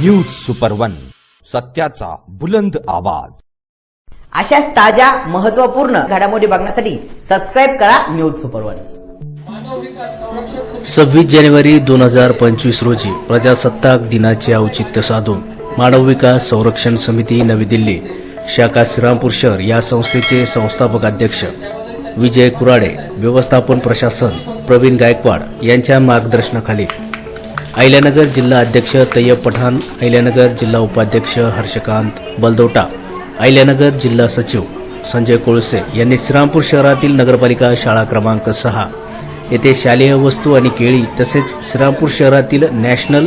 News super one सत्याचा बुलंद आवाज. अशाच ताज्या महत्त्वपूर्ण घडामोडी बघण्यासाठी सबस्क्राईब करा न्यूज सुपर वन सव्वीस जानेवारी दोन हजार पंचवीस रोजी प्रजासत्ताक दिनाचे औचित्य साधून मानव विकास संरक्षण समिती नवी दिल्ली शाखा श्रीरामपूर शहर या संस्थेचे संस्थापक अध्यक्ष विजय कुराडे व्यवस्थापन प्रशासन प्रवीण गायकवाड यांच्या मार्गदर्शनाखाली अहिल्यानगर जिल्हा अध्यक्ष तय्यब पठाण अहिल्यानगर जिल्हा उपाध्यक्ष हर्षकांत बलदोटा अहिल्यानगर जिल्हा सचिव संजय कोळसे यांनी श्रीरामपूर शहरातील नगरपालिका शाळा क्रमांक सहा. येथे शालेय वस्तू आणि केळी तसेच श्रीरामपूर शहरातील national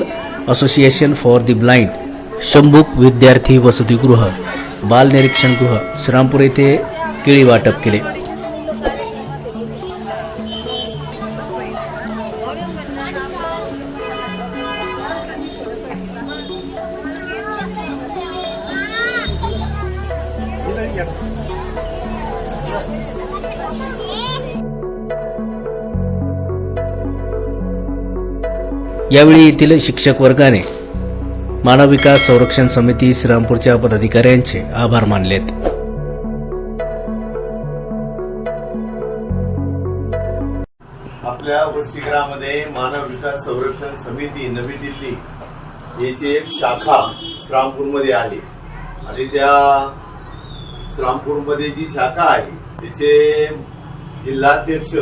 association for the blind शंभूक विद्यार्थी वसतिगृह बाल निरीक्षणगृह श्रीरामपूर येथे केळी वाटप केले. यावेळी येथील शिक्षक वर्गाने मानव विकास संरक्षण समिती श्रीरामपूरच्या पदाधिकाऱ्यांचे आभार मानलेत. आपल्या वसतिगृहामध्ये मानव विकास संरक्षण समिती नवी दिल्ली याची एक शाखा श्रामपूरमध्ये आहे. आणि त्या श्रामपूरमध्ये जी शाखा आहे तिचे जिल्हाध्यक्ष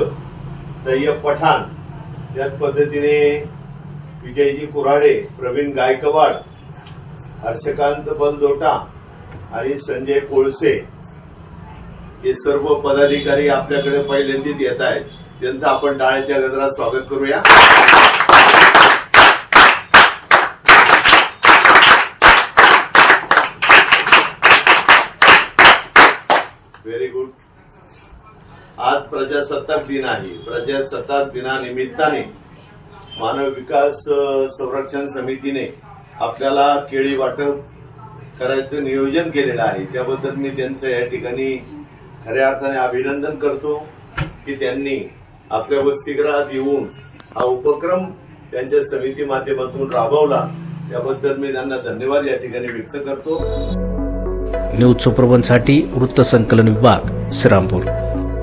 तय्यब पठाण त्याच पद्धतीने विजयजी कुराडे प्रवीण गायकवाड हर्षकांत बलदोटा आणि संजय कोळसे हे सर्व पदाधिकारी आपल्याकडे पहिल्यांदीच येत आहेत. त्यांचं आपण टाळ्याच्या गजरात स्वागत करूया. आज प्रजासत्ताक दिन आहे. प्रजासत्ताक दिनानिमित्ताने मानव विकास संरक्षण समितीने आपल्याला केळी वाटप करायचं नियोजन केलेलं आहे. त्याबद्दल मी त्यांचं या ठिकाणी खऱ्या अर्थाने अभिनंदन करतो की त्यांनी आपल्या वसतिगृहात येऊन हा उपक्रम त्यांच्या समिती माध्यमातून राबवला. त्याबद्दल मी त्यांना धन्यवाद या ठिकाणी व्यक्त करतो. न्यूज वृत्त वृत्तसंकलन विभाग श्रीरामपूर.